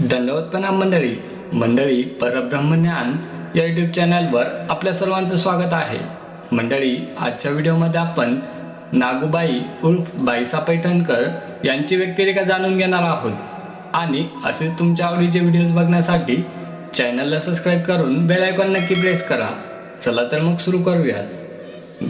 दंडवतपणा मंडळी. मंडळी परब्रह्मज्ञान या यूट्यूब चॅनलवर आपल्या सर्वांचं स्वागत आहे. मंडळी आजच्या व्हिडिओमध्ये आपण नागूबाई उर्फ बाईसा पैठणकर यांची व्यक्तिरेखा जाणून घेणार आहोत. आणि असेच तुमच्या आवडीचे व्हिडिओज बघण्यासाठी चॅनलला सबस्क्राईब करून बेल आयकॉन नक्की प्रेस करा. चला तर मग सुरू करूयात.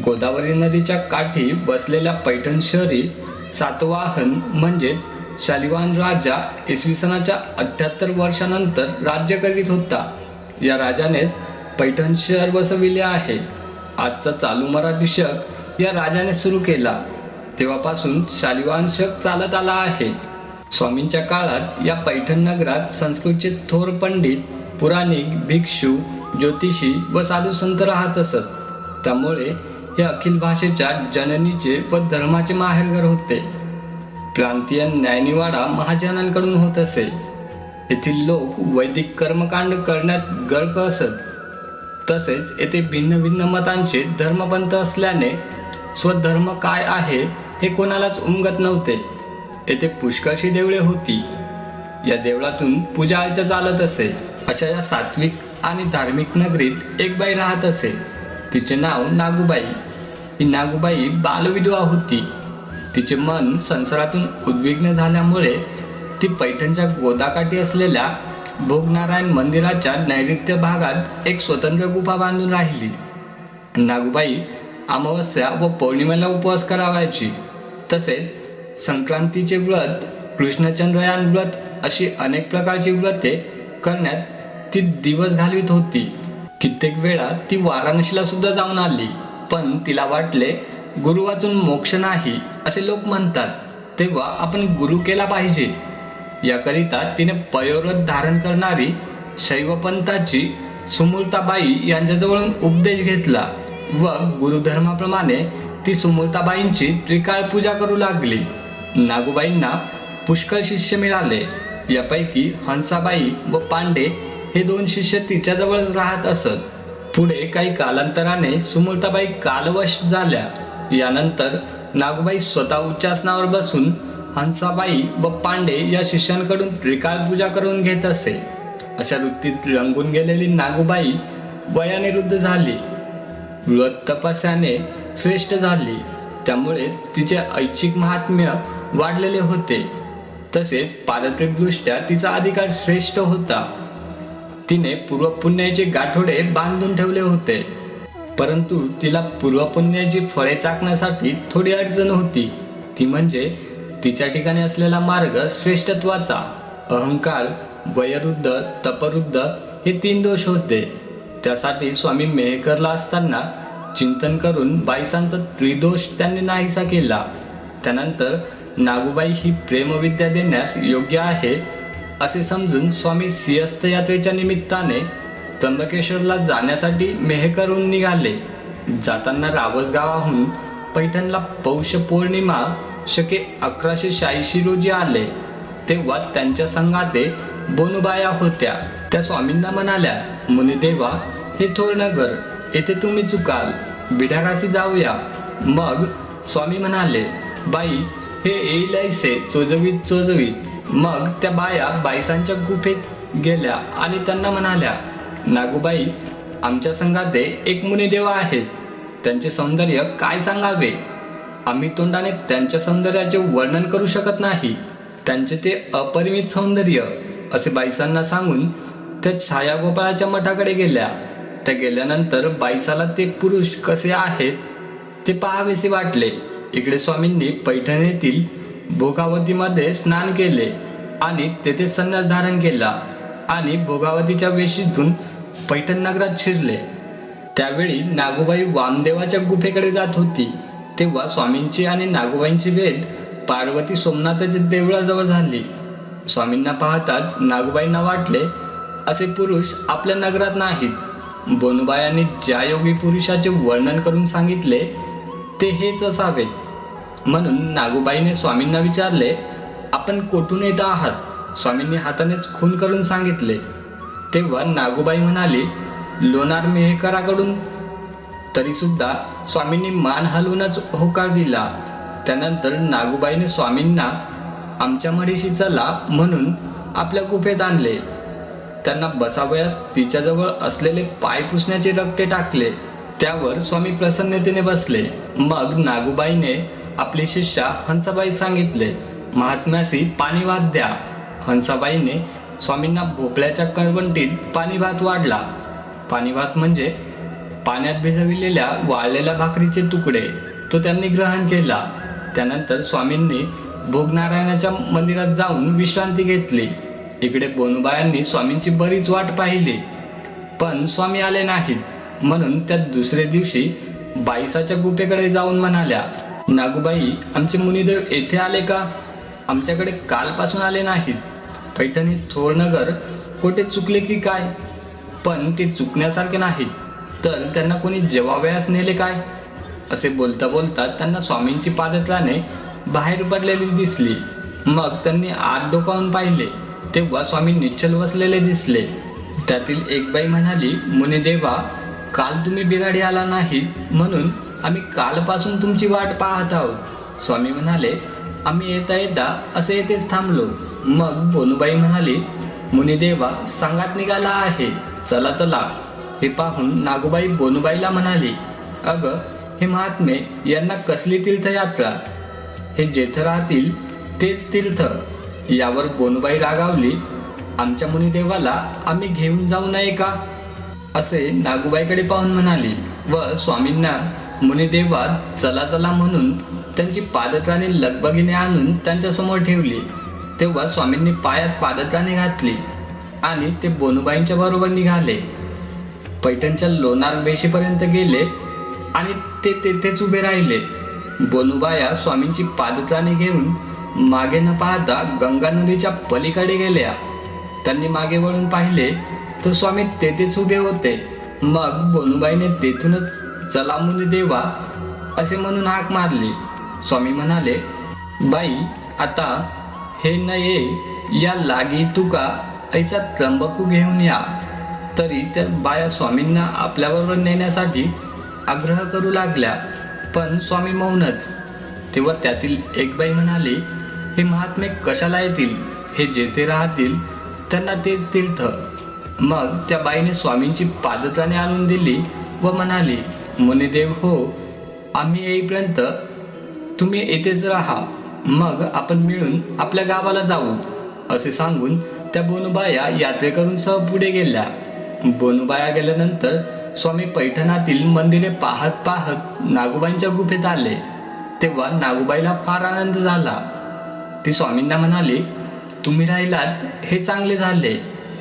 गोदावरी नदीच्या काठी बसलेल्या पैठण शहरी सातवाहन म्हणजेच शालिवान राजा इसवी सनाच्या अठ्याहत्तर वर्षानंतर राज्य करीत होता. या राजानेच पैठण शहर बसविले आहे. आजचा चालू मराठी शक या राजाने सुरू केला. तेव्हापासून शालिवान शक चालत आला आहे. स्वामींच्या काळात या पैठण नगरात संस्कृतचे थोर पंडित पुराणिक भिक्षू ज्योतिषी व साधू संत राहत असत. त्यामुळे हे अखिल भाषेच्या जननीचे व धर्माचे माहेरघर होते. क्रांतीय न्यायनिवाडा महाजनांकडून होत असे. येथील लोक वैदिक कर्मकांड करण्यात गर्क असत. तसेच येथे भिन्न भिन्न मतांचे धर्मपंथ असल्याने स्वधर्म काय आहे हे कोणालाच उमगत नव्हते. येथे पुष्कळशी देवळे होती. या देवळातून पूजा अर्चा चालत असे. अशा या सात्विक आणि धार्मिक नगरीत एक बाई राहत असे. तिचे नाव नागूबाई. ही नागूबाई बालविधवा होती. तिचे मन संसारातून उद्विग्न झाल्यामुळे ती पैठणच्या गोदाकाठी असलेल्या भोगनारायण मंदिराच्या नैऋत्य भागात एक स्वतंत्र गुफा बांधून राहिली. नागूबाई अमावस्या व पौर्णिमेला उपवास करावायची. तसेच संक्रांतीचे व्रत कृष्णचंद्रयान व्रत अशी अनेक प्रकारची व्रते करण्यात ती दिवस घालवित होती. कित्येक वेळा ती वाराणसीला सुद्धा जाऊन आली. पण तिला वाटले गुरु वाचून मोक्ष नाही असे लोक म्हणतात. तेव्हा आपण गुरु केला पाहिजे. याकरिता तिने पयोव्रत धारण करणारी शैवपंथाची सुमूलताबाई यांच्याजवळून उपदेश घेतला व गुरुधर्माप्रमाणे ती सुमूलताबाईंची त्रिकाळ पूजा करू लागली. नागूबाईंना पुष्कळ शिष्य मिळाले. यापैकी हंसाबाई व पांडे हे दोन शिष्य तिच्याजवळ राहत असत. पुढे काही कालांतराने सुमूलताबाई कालवश झाल्या. यानंतर नागूबाई स्वतः उच्चासनावर बसून हंसाबाई व पांडे या शिष्यांकडून त्रिकाळ पूजा करून घेत असे. अशा वृत्तीत रंगून गेलेली नागूबाई वयाने झाली. व्रत तपस्याने श्रेष्ठ झाली. त्यामुळे तिचे ऐच्छिक महात्म्य वाढलेले होते. तसेच पारत्रिकदृष्ट्या तिचा अधिकार श्रेष्ठ होता. तिने पूर्वपुण्याचे गाठोडे बांधून ठेवले होते. परंतु तिला पूर्वपुण्याची फळे चाकण्यासाठी थोडी अडचण होती. ती म्हणजे तिच्या ठिकाणी असलेला मार्ग श्रेष्ठत्वाचा. अहंकार वयरुद्ध तपरुद्ध हे तीन दोष होते. त्यासाठी स्वामी मेहकरला असताना चिंतन करून बाईसांचा त्रिदोष त्यांनी नाहीसा केला. त्यानंतर नागूबाई ही प्रेमविद्या देण्यास योग्य आहे असे समजून स्वामी सिंहस्थ यात्रेच्या निमित्ताने त्र्यंबकेश्वरला जाण्यासाठी मेहकरून निघाले. जाताना रावसगावाहून पैठणला पौष पौर्णिमा शके अकराशे शहाऐंशी रोजी आले. तेव्हा त्यांच्या संघाते बोनुबाया होत्या. त्या स्वामींना म्हणाल्या मुनिदेवा हे थोरनगर येथे तुम्ही चुकाल. बिडागासी जाऊया. मग स्वामी म्हणाले बाई हे येईल चोजवीत चोजवीत. मग त्या बाया बायसांच्या गुफेत गेल्या आणि त्यांना म्हणाल्या नागूबाई आमच्या संघाचे एक मुनिदेवा आहे. त्यांचे सौंदर्य काय सांगावे? आम्ही तोंडाने त्यांच्या सौंदर्याचे वर्णन करू शकत नाही. त्यांचे ते अपरिमित सौंदर्य असे बाईसांना सांगून त्या छायागोपाळाच्या मठाकडे गेल्या. त्या गेल्यानंतर बाईसाला ते पुरुष कसे आहेत ते पाहावेसे वाटले. इकडे स्वामींनी पैठण येथील भोगावतीमध्ये स्नान केले आणि तेथे संन्यास धारण केला. आणि भोगावतीच्या वेशीतून पैठण नगरात शिरले. त्यावेळी नागोबाई वामदेवाच्या गुफेकडे जात होती. तेव्हा स्वामींची आणि नागोबाईंची भेट पार्वती सोमनाथाच्या देवळाजवळ झाली. स्वामींना पाहताच नागोबाईंना वाटले असे पुरुष आपल्या नगरात नाहीत. बोनुबायांनी ज्या योगी पुरुषाचे वर्णन करून सांगितले ते हेच असावेत. म्हणून नागोबाईने स्वामींना विचारले आपण कोठून येत आहात? स्वामींनी हातानेच खून करून सांगितले. तेव्हा नागूबाई म्हणाली लोणार मेहकराकडून. तरीसुद्धा स्वामींनी मान हलवूनच होकार दिला. त्यानंतर नागूबाईने स्वामींना आमच्या मडीशी चला म्हणून आपल्या गुफेत आणले. त्यांना बसावयास तिच्याजवळ असलेले पाय पुसण्याचे रक्ते टाकले. त्यावर स्वामी प्रसन्नतेने बसले. मग नागूबाईने आपली शिष्या हंसाबाई सांगितले महात्म्यासी पाणी वाद द्या. हंसाबाईने स्वामींना भोपळ्याच्या कळवंटीत पाणी भात वाढला. पाणी भात म्हणजे पाण्यात भिजविलेल्या वाळलेल्या भाकरीचे तुकडे. तो त्यांनी ग्रहण केला. त्यानंतर स्वामींनी भोगनारायणाच्या मंदिरात जाऊन विश्रांती घेतली. इकडे बोनुबायांनी स्वामींची बरीच वाट पाहिली. पण स्वामी आले नाहीत. म्हणून त्या दुसऱ्या दिवशी बाईसाच्या गुफेकडे जाऊन म्हणाल्या नागूबाई आमचे मुनिदेव येथे आले का? आमच्याकडे कालपासून आले नाहीत. पैठणी थोरनगर खोटे चुकले की काय? पण ते चुकण्यासारखे नाहीत. तर त्यांना कोणी जेवावयास नेले काय? असे बोलता बोलता त्यांना स्वामींची पादत्राने बाहेर पडलेली दिसली. मग त्यांनी आत डोकावून पाहिले. तेव्हा स्वामी निश्चल बसलेले दिसले. त्यातील एक बाई म्हणाली मुनिदेवा काल तुम्ही बिराडी आला नाही म्हणून आम्ही कालपासून तुमची वाट पाहत आहोत. स्वामी म्हणाले आम्ही येता येता असे येथेच थांबलो. मग बोनुबाई म्हणाली मुनिदेवा सांगात निघाला आहे. चला चला. हे पाहून नागोबाई बोनुबाईला म्हणाली अग हे महात्मे यांना कसली तीर्थयात्रा? हे जेथे राहतील तेच तीर्थ. यावर बोनुबाई रागावली आमच्या मुनिदेवाला आम्ही घेऊन जाऊ नये का? असे नागूबाईकडे पाहून म्हणाली व स्वामींना मुनिदेवा चला चला म्हणून त्यांची पादत्राणे लगबगीने आणून त्यांच्यासमोर ठेवली. तेव्हा स्वामींनी पायात पादत्राणे घातली आणि ते बोनुबाईंच्या बरोबर निघाले. पैठणच्या लोणार वेशीपर्यंत गेले आणि ते तेथेच उभे राहिले. बोनुबाया स्वामींची पादत्राणे घेऊन मागे न पाहता गंगा नदीच्या पलीकडे गेल्या. त्यांनी मागे वळून पाहिले तर स्वामी तेथेच उभे होते. मग बोनुबाईने तेथूनच चला मुली देवा असे म्हणून हाक मारली. स्वामी म्हणाले बाई आता हे न ये या लागी तुका ऐसा त्र्यंबकू घेऊन या. तरी त्या बाया स्वामींना आपल्याबरोबर नेण्यासाठी आग्रह करू लागल्या. पण स्वामी मौनच. तेव्हा त्यातील एक बाई म्हणाली हे महात्मे कशाला येतील? हे जेथे राहतील त्यांना तेच तीर्थ. मग त्या बाईने स्वामींची पादताने आणून दिली व म्हणाली मुनिदेव हो आम्ही येईपर्यंत तुम्ही येथेच राहा. मग आपण मिळून आपल्या गावाला जाऊ असे सांगून त्या बोनुबाया यात्रेकरून सह पुढे गेल्या. बोनुबाया गेल्यानंतर स्वामी पैठणातील मंदिरे पाहत पाहत नागोबाईंच्या गुफेत आले. तेव्हा नागोबाईला फार आनंद झाला. ती स्वामींना म्हणाली तुम्ही राहिलात हे चांगले झाले.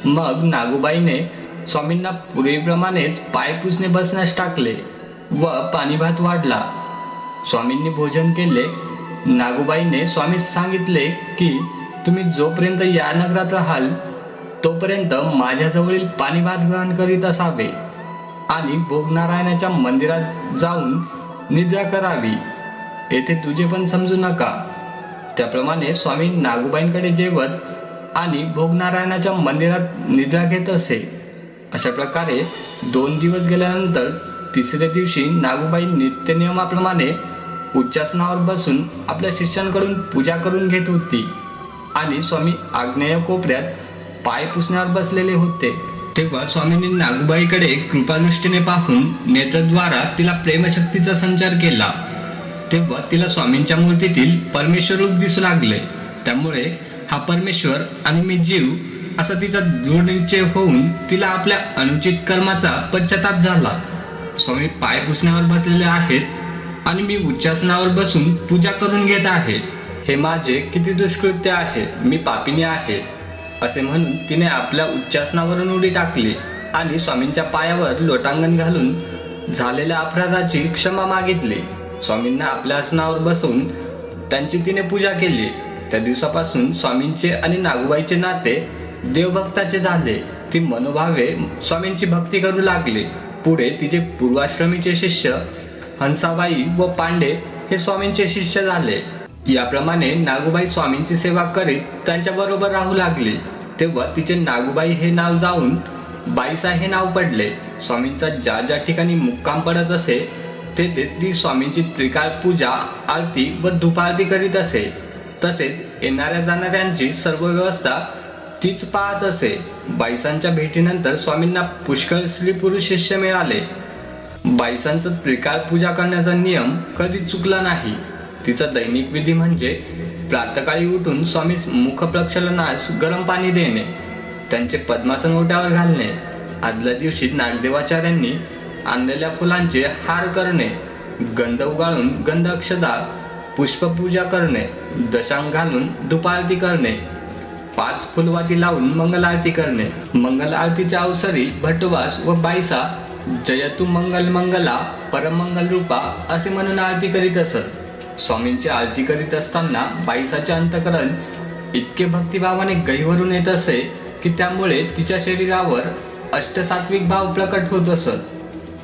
मग नागोबाईने स्वामींना पूर्वीप्रमाणेच पाय पुसणे बसण्यास टाकले. व पाणीभात वाढला. स्वामींनी भोजन केले. नागोबाईने स्वामी सांगितले की तुम्ही जोपर्यंत या नगरात राहाल तोपर्यंत माझ्याजवळील पाणीभात ग्रहण करीत असावे आणि भोगनारायणाच्या मंदिरात जाऊन निद्रा करावी. येथे तुझे पण समजू नका. त्याप्रमाणे स्वामी नागोबाईंकडे जेवत आणि भोगनारायणाच्या मंदिरात निद्रा घेत असे. अशा प्रकारे दोन दिवस गेल्यानंतर तिसऱ्या दिवशी नागोबाई नित्यनियमाप्रमाणे उच्चासनावर बसून आपल्या शिष्यांकडून पूजा करून घेत होती. आणि स्वामी आग्नेय कोपऱ्यात पाय पुसण्यावर बसलेले होते. तेव्हा स्वामींनी नागूबाईकडे कृपादृष्टीने पाहून नेत्रद्वारा तिला प्रेमशक्तीचा संचार केला. तेव्हा तिला स्वामींच्या मूर्तीतील परमेश्वर रूप दिसू लागले. त्यामुळे हा परमेश्वर आणि मी जीव असा तिचा दृढ निश्चय होऊन तिला आपल्या अनुचित कर्माचा पश्चाताप झाला. स्वामी पाय पुसण्यावर बसलेले आहेत आणि मी उच्चासनावर बसून पूजा करून घेत आहे. हे माझे किती दुष्कृत्य आहे मी पापिनी आहे असे म्हणून तिने आपल्या उच्चासनावरून उडी टाकली आणि स्वामींच्या पायावर लोटांगण घालून झालेल्या अपराधाची क्षमा मागितली. स्वामींना आपल्या आसनावर बसवून त्यांची तिने पूजा केली. त्या दिवसापासून स्वामींचे आणि नागूबाईचे नाते देवभक्ताचे झाले. ती मनोभावे स्वामींची भक्ती करू लागली. पुढे तिचे पूर्वाश्रमीचे शिष्य हंसाबाई व पांडे हे स्वामींचे शिष्य झाले. याप्रमाणे नागूबाई स्वामींची सेवा करीत त्यांच्या बरोबर राहू लागली. तेव्हा तिचे नागूबाई हे नाव जाऊन बाईसा हे नाव पडले. स्वामींचा ज्या ज्या ठिकाणी मुक्काम पडत असे तेथे ती स्वामींची त्रिकाळ पूजा आरती व धुपारती करीत असे. तसेच येणाऱ्या जाणाऱ्यांची सर्व व्यवस्था तीच पाहत असे. बाईसांच्या भेटीनंतर स्वामींना पुष्कळ स्त्री पुरुष शिष्य मिळाले. बाईसांचं त्रिकाळ पूजा करण्याचा नियम कधी चुकला नाही. तिचा दैनिक विधी म्हणजे प्रातकाळी उठून स्वामीस मुख प्रक्षलनास गरम पाणी देणे त्यांचे पद्मासन ओट्यावर घालणे आदल्या दिवशी नागदेवाचार्यांनी आणलेल्या फुलांचे हार करणे गंध उगाळून गंध अक्षदा पुष्पपूजा करणे दशांग घालून धुपारती करणे पाच फुलवाती लावून मंगल आरती करणे. मंगल आरतीच्या अवसरी भटवास व बायसा जयतु मंगल मंगला परमंगल रूपा असे म्हणून आरती करीत असत. स्वामींची आरती करीत असताना बाईसाचे अंतकरण इतके भक्तिभावाने गहीवरून येत असे की त्यामुळे तिच्या शरीरावर अष्टसात्विक भाव प्रकट होत असत.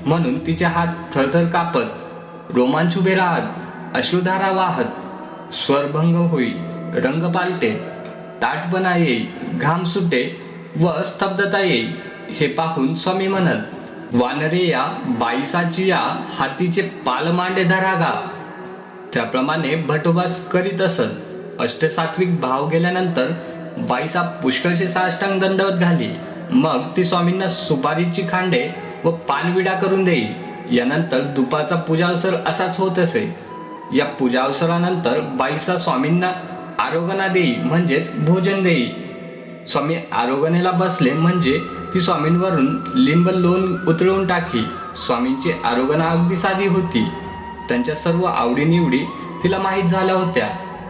म्हणून तिचे हात थरथर कापत रोमांच उभे राहत अश्रुधारा वाहत स्वरभंग होई रंग पालटे ताटपणा येई घाम सुटे व स्तब्धता येई हे पाहून स्वामी म्हणत वानरे या बाईसाची या हातीचे पाल मांडे धरागा त्याप्रमाणे भटोबास करीत असत. अष्टसात्विक भाव गेल्यानंतर बाईसा पुष्कळशे साष्टांग दंडवत घाली. मग ती स्वामींना सुपारीची खांडे व पानविडा करून देई यानंतर दुपारचा पूजा अवसर असाच होत असे. या पूजा अवसरानंतर बाईसा स्वामींना आरोगणा देई म्हणजेच भोजन देई स्वामी आरोगणेला बसले म्हणजे ती स्वामींवरून लिंब लोन उतळून टाकी. स्वामींची आरोगणा अगदी साधी होती. त्यांच्या सर्व आवडीनिवडी तिला माहीत झाल्या होत्या.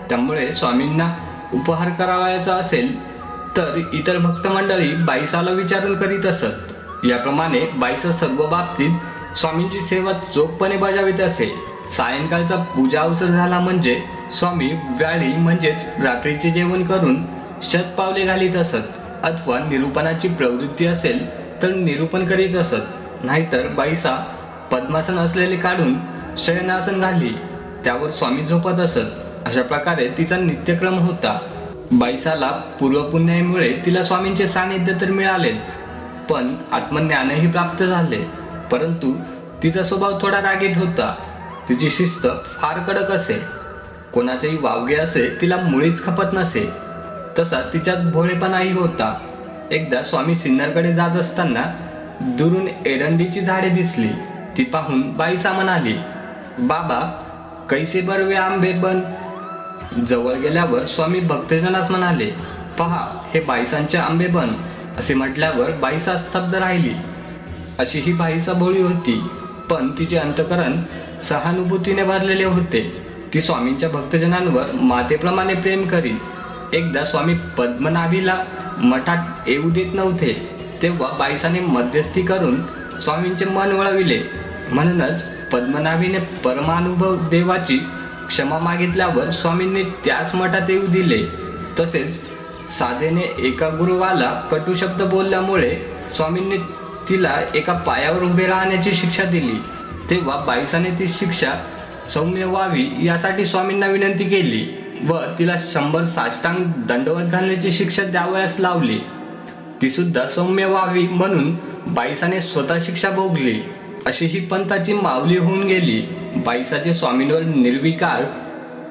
त्यामुळे स्वामींना उपहार करावायचा असेल तर इतर भक्त मंडळी बाईसाला विचारून करीत असत. याप्रमाणे बाईसा सर्व बाबतीत स्वामींची सेवा चोखपणे बजावित असे. सायंकाळचा पूजा अवसर झाला म्हणजे स्वामी व्याळी म्हणजेच रात्रीचे जेवण करून शतपावले घालीत असत अथवा निरूपणाची प्रवृत्ती असेल तर निरूपण करीत असत. नाहीतर बाईसा पद्मासन असलेले काढून शयनासन घाली त्यावर स्वामी झोपत असत. अशा प्रकारे तिचा नित्यक्रम होता. बाईसाला पूर्वपुण्यामुळे तिला स्वामींचे सानिध्य तर मिळालेच पण आत्मज्ञानही प्राप्त झाले. परंतु तिचा स्वभाव थोडा रागीट होता. तिची शिस्त फार कडक असे. कोणाचेही वावगे असे तिला मुळीच खपत नसे. तसा तिच्यात भोळेपणाही होता. एकदा स्वामी सिन्नरकडे जात असताना दुरून एरंडीची झाडे दिसली. ती पाहून बाईसा म्हणाली बाबा कैसे बरवे आंबे बन? जवळ गेल्यावर स्वामी भक्तजनास म्हणाले पहा हे बाईसांचे आंबे बन. असे म्हटल्यावर बाईसा स्तब्ध राहिली. अशी ही बाईसा भोळी होती. पण तिचे अंतकरण सहानुभूतीने भरलेले होते. ती स्वामींच्या भक्तजनांवर मातेप्रमाणे प्रेम करी. एकदा स्वामी पद्मनाभीला मठात येऊ देत नव्हते तेव्हा बाईसाने मध्यस्थी करून स्वामींचे मन वळविले. म्हणूनच पद्मनाभीने परमानुभव देवाची क्षमा मागितल्यावर स्वामींनी त्याच मठात येऊ दिले. तसेच साधेने एका गुरुवाला कटू शब्द बोलल्यामुळे स्वामींनी तिला एका पायावर उभे राहण्याची शिक्षा दिली. तेव्हा बाईसाने ती शिक्षा सौम्य व्हावी यासाठी स्वामींना विनंती केली व तिला शंभर साष्टांग दंडवत घालण्याची शिक्षा द्यावयास लावली. ती सुद्धा सौम्य व्हावी म्हणून बाईसाने स्वतः शिक्षा भोगली. अशी ही पंथाची माऊली होऊन गेली. बाईसाचे स्वामींवर निर्विकार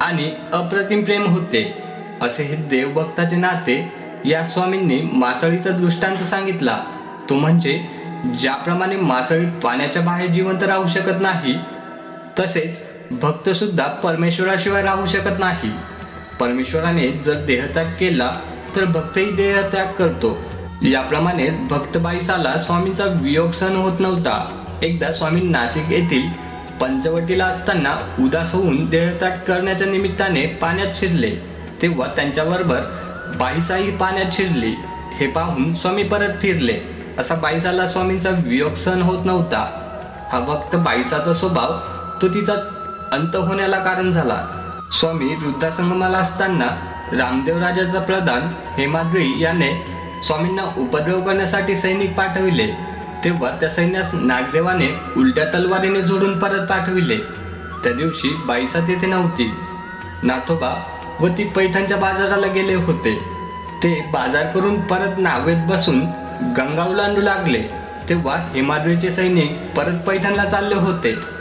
आणि अप्रतिम प्रेम होते. असे हे देवभक्ताचे नाते या स्वामींनी मासळीचा दृष्टांत सांगितला. तो म्हणजे ज्याप्रमाणे मासळी पाण्याच्या बाहेर जिवंत राहू शकत नाही तसेच भक्त सुद्धा परमेश्वराशिवाय राहू शकत नाही. परमेश्वराने जर देहत्याग केला तर भक्तही देहत्याग करतो. याप्रमाणे भक्त बाईसाला स्वामींचा वियोग सहन होत नव्हता. एकदा स्वामी नाशिक येथील पंचवटीला असताना उदास होऊन देहत्याग करण्याच्या निमित्ताने पाण्यात शिरले. तेव्हा त्यांच्याबरोबर बाईसाही पाण्यात शिरली. हे पाहून स्वामी परत फिरले. असा बाईसाला स्वामींचा वियोग सहन होत नव्हता. हा भक्त बाईसाचा स्वभाव तो तिचा अंत होण्याला कारण झाला. स्वामी वृद्धासंगमाला असताना रामदेव राजाचा प्रधान हेमाद्री याने स्वामींना उपद्रव करण्यासाठी सैनिक पाठविले. तेव्हा त्या सैन्यास नागदेवाने उलट्या तलवारीने जोडून परत पाठविले. त्या दिवशी बाईसा तेथे नव्हती. नाथोबा व ती पैठणच्या बाजाराला गेले होते. ते बाजार करून परत नावेत बसून गंगा ओलांडू लागले. तेव्हा हेमाद्रीचे सैनिक परत पैठणला चालले होते.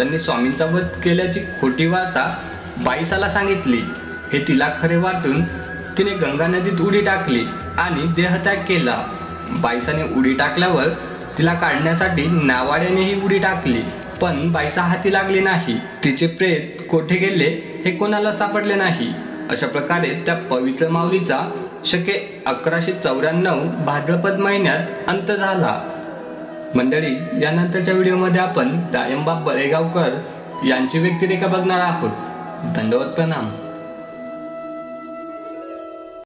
त्यांनी स्वामींचा वध केल्याची खोटी वार्ता बाईसाला सांगितली. हे तिला खरे वाटून तिने गंगा नदीत उडी टाकली आणि देहत्याग केला. बाईसाने उडी टाकल्यावर तिला काढण्यासाठी नावाड्यानेही उडी टाकली. पण बाईसा हाती लागली नाही. तिचे प्रेत कोठे गेले हे कोणाला सापडले नाही. अशा प्रकारे त्या पवित्र माऊलीचा शके अकराशे चौऱ्याण्णव भाद्रपद महिन्यात अंत झाला. मंडळी यानंतरच्या व्हिडिओमध्ये आपण दायंबा बळेगावकर यांची व्यक्तिरेखा बघणार आहोत. दंडवत प्रणाम.